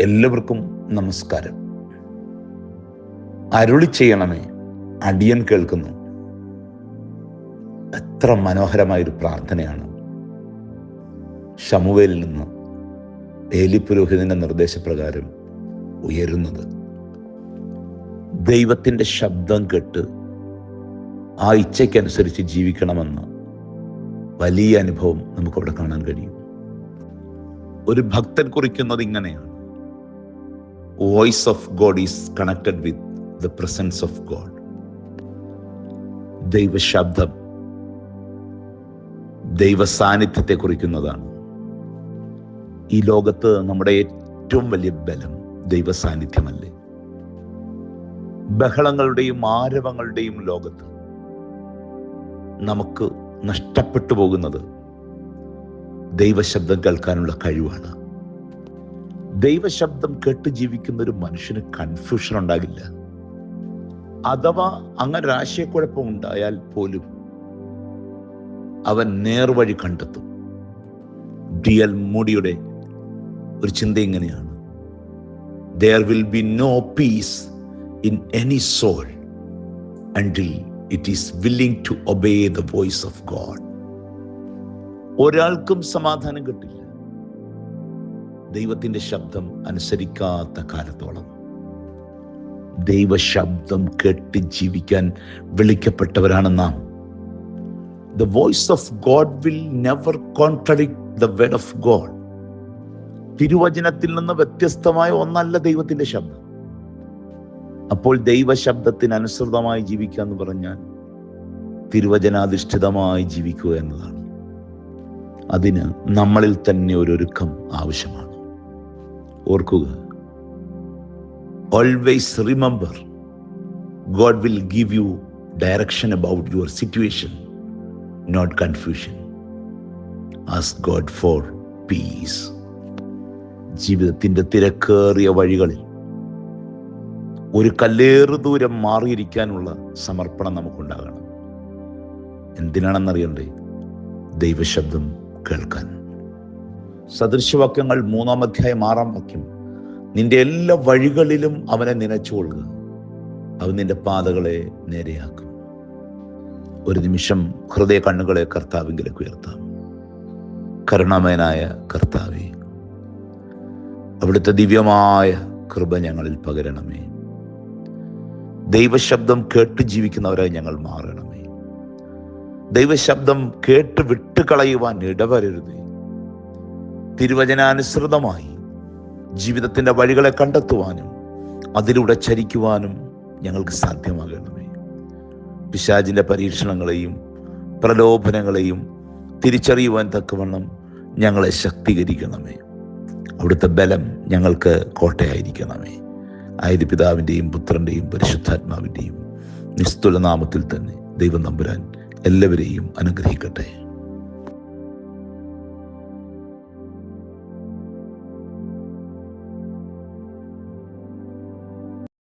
എല്ലാവർക്കും നമസ്കാരം. അരുളി ചെയ്യണമേ അടിയൻ കേൾക്കുന്നു. എത്ര മനോഹരമായൊരു പ്രാർത്ഥനയാണ്. ഷമുവേലിൽ നിന്ന് ഏലി പുരോഹിതന്റെ നിർദ്ദേശപ്രകാരം ഉയരുന്നത്. ദൈവത്തിന്റെ ശബ്ദം കേട്ട് ആ ഇച്ഛയ്ക്കനുസരിച്ച് ജീവിക്കണമെന്ന് വലിയ അനുഭവം നമുക്കവിടെ കാണാൻ കഴിയും. ഒരു ഭക്തൻ കുറിക്കുന്നത് ഇങ്ങനെയാണ്. Voice of God is connected with the presence of God ദൈവശബ്ദം ദൈവ സാന്നിധ്യത്തെ കുറിക്കുന്നതാണ്. ഈ ലോകത്ത് നമ്മുടെ ഏറ്റവും വലിയ ബലം ദൈവ സാന്നിധ്യമല്ലേ ബഹളങ്ങളുടെയും ആരവങ്ങളുടെയും ലോകത്ത് നമുക്ക് നഷ്ടപ്പെട്ടു പോകുന്നത് ദൈവശബ്ദം കേൾക്കാനുള്ള കഴിവാണ്. ദൈവശബ്ദം കേട്ട് ജീവിക്കുന്ന ഒരു മനുഷ്യന് കൺഫ്യൂഷൻ ഉണ്ടാകില്ല. അഥവാ അങ്ങനെ ഒരു ആശയക്കുഴപ്പം ഉണ്ടായാൽ പോലും അവൻ നേർവഴി കണ്ടെത്തും. ഡി എൽ മോഡിയുടെ ഒരു ചിന്ത ഇങ്ങനെയാണ്. There will be no peace in any soul until it is willing to obey the voice of God ഒരാൾക്കും സമാധാനം കിട്ടില്ല. ദൈവത്തിന്റെ ശബ്ദം അനുസരിക്കാത്ത കാലത്തോളം. ദൈവശബ്ദം കേട്ട് ജീവിക്കാൻ വിളിക്കപ്പെട്ടവരാണ് നാം. The voice of God will never contradict the word of God തിരുവചനത്തിൽ നിന്ന് വ്യത്യസ്തമായ ഒന്നല്ല ദൈവത്തിന്റെ ശബ്ദം. അപ്പോൾ ദൈവശബ്ദത്തിന് അനുസൃതമായി ജീവിക്കുക എന്ന് പറഞ്ഞാൽ തിരുവചനാധിഷ്ഠിതമായി ജീവിക്കുക എന്നതാണ്. അതിന് നമ്മളിൽ തന്നെ ഒരു ഒരുക്കം ആവശ്യമാണ്. ഓർക്കുക. Always remember God will give you direction about your situation not confusion as God for peace ജീവിതത്തിന്റെ തിരക്കേറിയ വഴികളിൽ ഒരു കല്ലേറു ദൂരം മാറിയിരിക്കാനുള്ള സമർപ്പണം നമുക്കുണ്ടാകണം. എന്തിനാണെന്നറിയണ്ടേ? ദൈവശബ്ദം കേൾക്കാൻ. സദൃശവാക്യങ്ങൾ മൂന്നാം അധ്യായം ആറാം വാക്യം. നിന്റെ എല്ലാ വഴികളിലും അവനെ നനച്ചുകൊള്ളുക അവൻ നിന്റെ പാതകളെ നേരെയാക്കും. ഒരു നിമിഷം ഹൃദയ കണ്ണുകളെ കർത്താവിങ്കിലേക്ക് ഉയർത്താം. കരുണാമയനായ കർത്താവെ അവിടുത്തെ ദിവ്യമായ കൃപ ഞങ്ങളിൽ പകരണമേ. ദൈവശബ്ദം കേട്ട് ജീവിക്കുന്നവരായി ഞങ്ങൾ മാറണമേ. ദൈവശബ്ദം കേട്ട് വിട്ടുകളയുവാൻ ഇടവരരുതേ. തിരുവചനാനുസൃതമായി ജീവിതത്തിന്റെ വഴികളെ കണ്ടെത്തുവാനും അതിലൂടെ ചരിക്കുവാനും ഞങ്ങൾക്ക് സാധ്യമാകണമേ. പിശാജിന്റെ പരീക്ഷണങ്ങളെയും പ്രലോഭനങ്ങളെയും തിരിച്ചറിയുവാൻ തക്കവണ്ണം ഞങ്ങളെ ശക്തീകരിക്കണമേ. അവിടുത്തെ ബലം ഞങ്ങൾക്ക് കോട്ടയായിരിക്കണമേ. ആയത് പിതാവിന്റെയും പുത്രന്റെയും പരിശുദ്ധാത്മാവിന്റെയും നിസ്തുല നാമത്തിൽ തന്നെ ദൈവം നമ്പുരാൻ എല്ലാവരെയും അനുഗ്രഹിക്കട്ടെ.